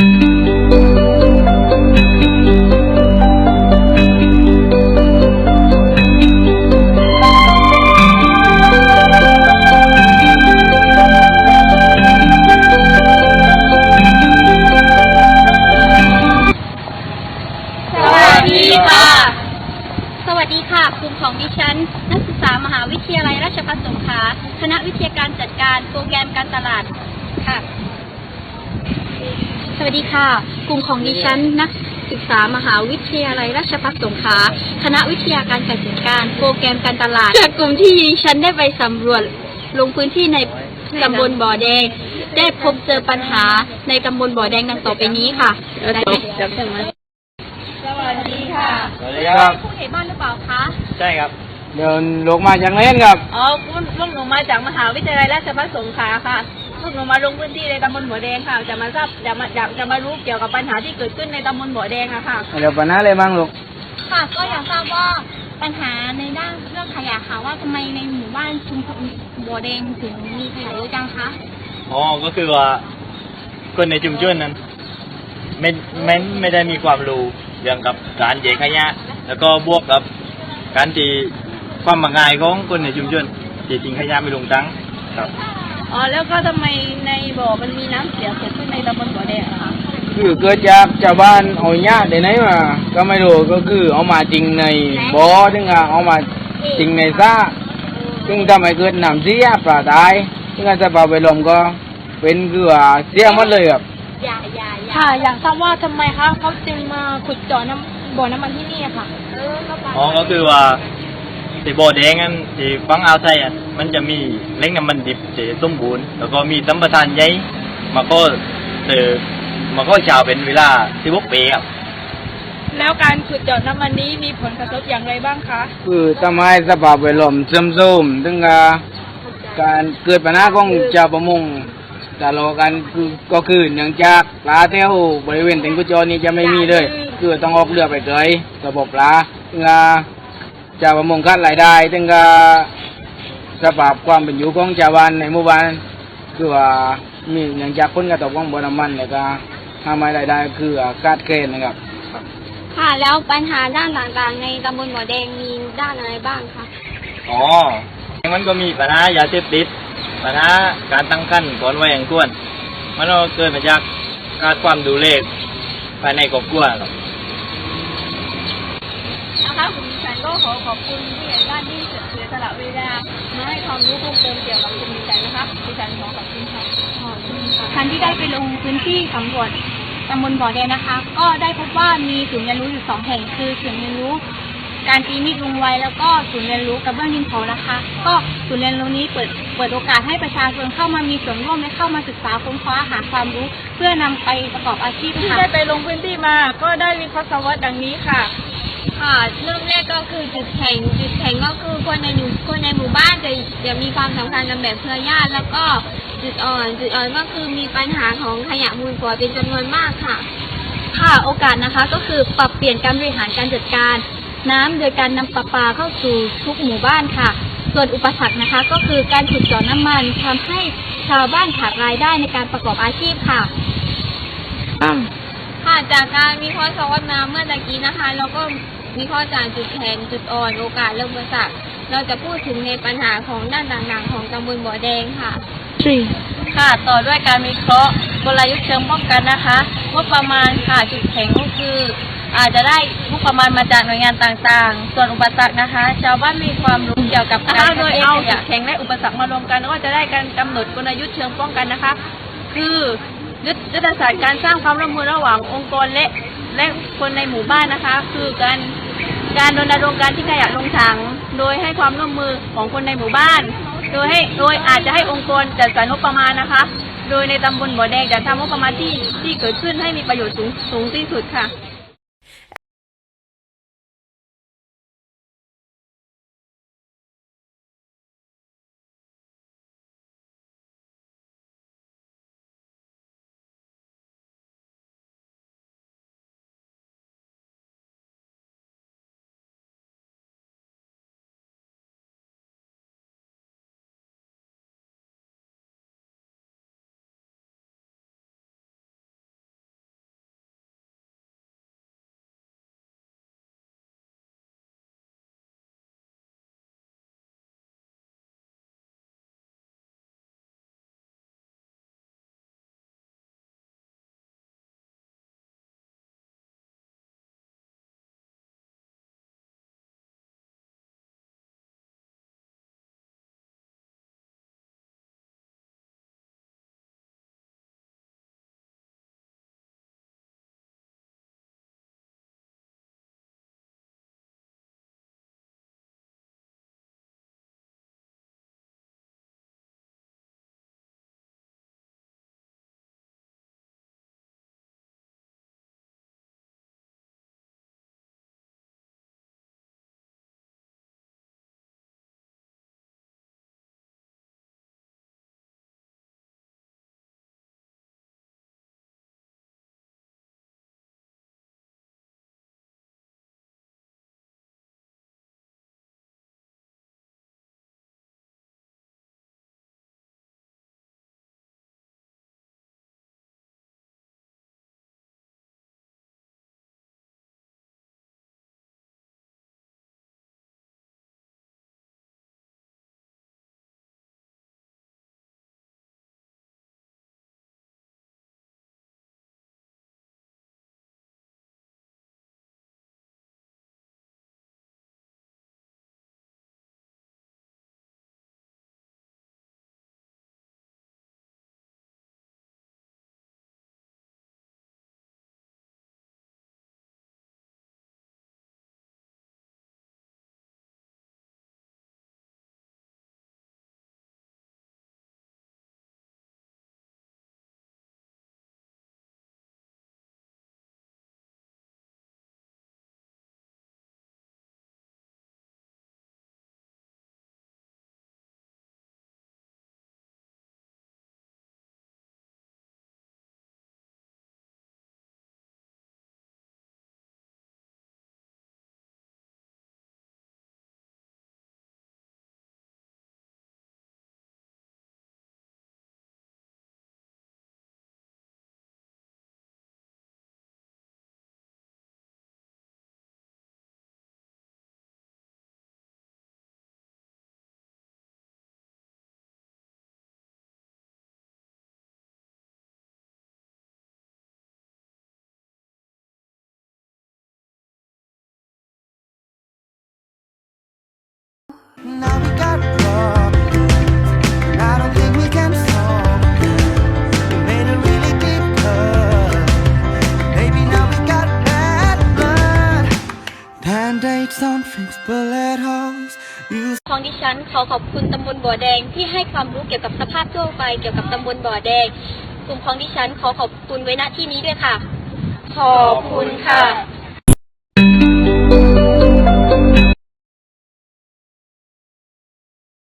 สวัสดีค่ะสวัสดีค่ะกลุ่มของดิฉัน นักศึกษามหาวิทยาลัยราชภัฏสงขลาคณะวิทยาการจัดการโปรแกรมการตลาดค่ะ สวัสดีค่ะ กลุ่มของดิฉันนักศึกษามหาวิทยาลัยราชภัฏสงขลาคณะวิทยาการจัดการ โปรแกรมการตลาดจากกลุ่มที่ดิฉันได้ไปสำรวจลงพื้นที่ในตำบลบ่อแดง ได้พบเจอปัญหาในตำบลบ่อแดงดังต่อไปนี้ค่ะได้ไหมจำได้ไหมสวัสดีค่ะสวัสดีครับผู้ใหญ่บ้านหรือเปล่าคะใช่ครับเดินลงมาจากเล่นครับอ๋อพวกหนูมาจากมหาวิทยาลัยราชภัฏสงขลาค่ะ พวกหนูมาลงพื้นที่ในตำบลหัวแดงค่ะ จะมาทราบจะมาจะจะมารู้เกี่ยวกับปัญหาที่เกิดขึ้นในตำบลหัวแดงอะค่ะ เดี๋ยวปัญหาอะไรบ้างลูก ค่ะก็อยากทราบว่าปัญหาในด้านเรื่องขยะค่ะว่าทำไมในหมู่บ้านชุมชนบัวแดงถึงมีขยะเยอะจังคะอ๋อก็คือว่าคนในชุมชนนั้นไม่ไม่ไม่ได้มีความรู้เรื่องกับการแยกขยะแล้วก็บวกกับการที่ความมักง่ายของคนในชุมชนที่ทิ้งขยะไม่ลงถังครับ อ๋อแล้วก็ทำไมในบ่อมันมีน้ำเสียเกิดขึ้นในตำบลหัวแดงอะคะคือเกิดจากชาวบ้านเอาหญ้าได้ไหนมาก็ไม่รู้ก็คือเอามาจริงในบ่อถึงอะเอามาจริงในสระซึ่งทำให้เกิดน้ำเสียปลาตายซึ่งสภาพแวดล้อมก็เป็นคือว่าเสียหมดเลยครับอย่าอย่าอย่าค่ะ อยากทราบว่าทำไมคะเขาจึงมาขุดเจาะน้ำบ่อน้ำมันที่นี่อะค่ะเออก็ไปอ๋อก็คือว่า ที่บ่อแดงนั้นที่ฟังอ่าวไทยอะมันจะมีแหล่งน้ำมันดิบที่สมบูรณ์แล้วก็มีสัมปทานใหญ่มาก็เจอมาก็ชาวเป็นเวลาที่พวกปีครับแล้วการขุดเจาะน้ำมันนี้มีผลกระทบอย่างไรบ้างคะคือทำให้สภาพแวดล้อมเสื่อมโทรมถึงกับการเกิดปัญหาของชาวประมงแต่เรากันคือก็คือเนื่องจากปลาแถวบริเวณถึงกุจอนี้จะไม่มีเลย คือต้องออกเรือไปเกยระบบปลาถึงกับ ชาวประมงขาดรายได้ถึงกับสภาพความเป็นอยู่ของชาวบ้านในหมู่บ้านคือว่ามีเนื่องจากผลกระทบของบ่อน้ำมันแล้วก็ทำให้รายได้คือขาดแคลนนะครับ ค่ะแล้วปัญหาด้านต่างๆ ในตำบลบ่อแดงมีด้านอะไรบ้างคะอ๋อมันก็มีปัญหายาเสพติดปัญหาการตั้งครรภ์ก่อนวัยอันควรมันก็เกิดมาจากขาดความดูแลภายในครอบครัวครับ นะคะคุณดิฉัน ก็ขอขอบคุณที่ใหญ่บ้านที่เสียสละเวลามาให้ความรู้เพิ่มเติมเกี่ยวกับคุณดิฉันนะคะดิฉันขอขอบคุณค่ะท่านที่ได้ไปลงพื้นที่สำรวจตำบลบ่อแดงนะคะ ก็ได้พบว่ามีศูนย์เรียนรู้อยู่สองแห่งคือศูนย์เรียนรู้การตีมีดลุงไวแล้วก็ศูนย์เรียนรู้กระเบื้องดินเผานะคะ ก็ศูนย์เรียนรู้นี้เปิดเปิดโอกาสให้ประชาชนเข้ามามีส่วนร่วมและเข้ามาศึกษาค้นคว้าหาความรู้ เพื่อนำไปประกอบอาชีพที่ค่ะได้ไปลงพื้นที่มา ก็ได้วิเคราะห์สวัสดดังนี้ค่ะ ค่ะเริ่มแรกก็คือจุดแข็งจุดแข็งก็คือคนในหมู่คนในหมู่บ้านจะจะมีความสำคัญกันแบบเครือญาติแล้วก็จุดอ่อนจุดอ่อนก็คือมีปัญหาของขยะมูลฝอยเป็นจำนวนมากค่ะ ค่ะโอกาสนะคะก็คือปรับเปลี่ยนการบริหารการจัดการ น้ำโดยการนำประปาเข้าสู่ทุกหมู่บ้านค่ะ ส่วนอุปสรรคนะคะ ก็คือการขุดเจาะน้ำมันทำให้ชาวบ้านขาดรายได้ในการประกอบอาชีพค่ะค่ะ จากการวิเคราะห์สวัสดมาเมื่อตะกี้นะคะ เราก็วิเคราะห์จากจุดแข็งจุดอ่อนโอกาสและอุปสรรคเราจะพูดถึงในปัญหาของด้านต่างๆ ของตำบลบ่อแดงค่ะ ค่ะ ต่อด้วยการวิเคราะห์กลยุทธ์เชิงป้องกันนะคะงบประมาณค่ะจุดแข็งก็คือ อาจจะได้งบประมาณมาจากหน่วยงานต่างๆ ส่วนอุปสรรคนะคะ ชาวบ้านมีความรู้เกี่ยวกับการโดยเอาจุดแข็งและอุปสรรคมารวมกันก็จะได้การกำหนดกลยุทธ์เชิงป้องกันนะคะ คือยุทธยุทธศาสตร์การสร้างความร่วมมือระหว่างองค์กรและและคนในหมู่บ้านนะคะ คือการการรณรงค์การที่ขยะลงถัง โดยให้ความร่วมมือของคนในหมู่บ้าน โดยให้โดยอาจจะให้องค์กรจัดสรรงบประมาณนะคะ โดยในตำบลบ่อแดงจะทำงบประมาณที่ที่เกิดขึ้นให้มีประโยชน์สูงสูงที่สุดค่ะ ของดิฉันขอขอบคุณตำบลบ่อแดงที่ให้ความรู้เกี่ยวกับสภาพทั่วไปเกี่ยวกับตำบลบ่อแดงกลุ่มของดิฉันขอขอบคุณไว้ณที่นี้ด้วยค่ะ ขอบคุณค่ะ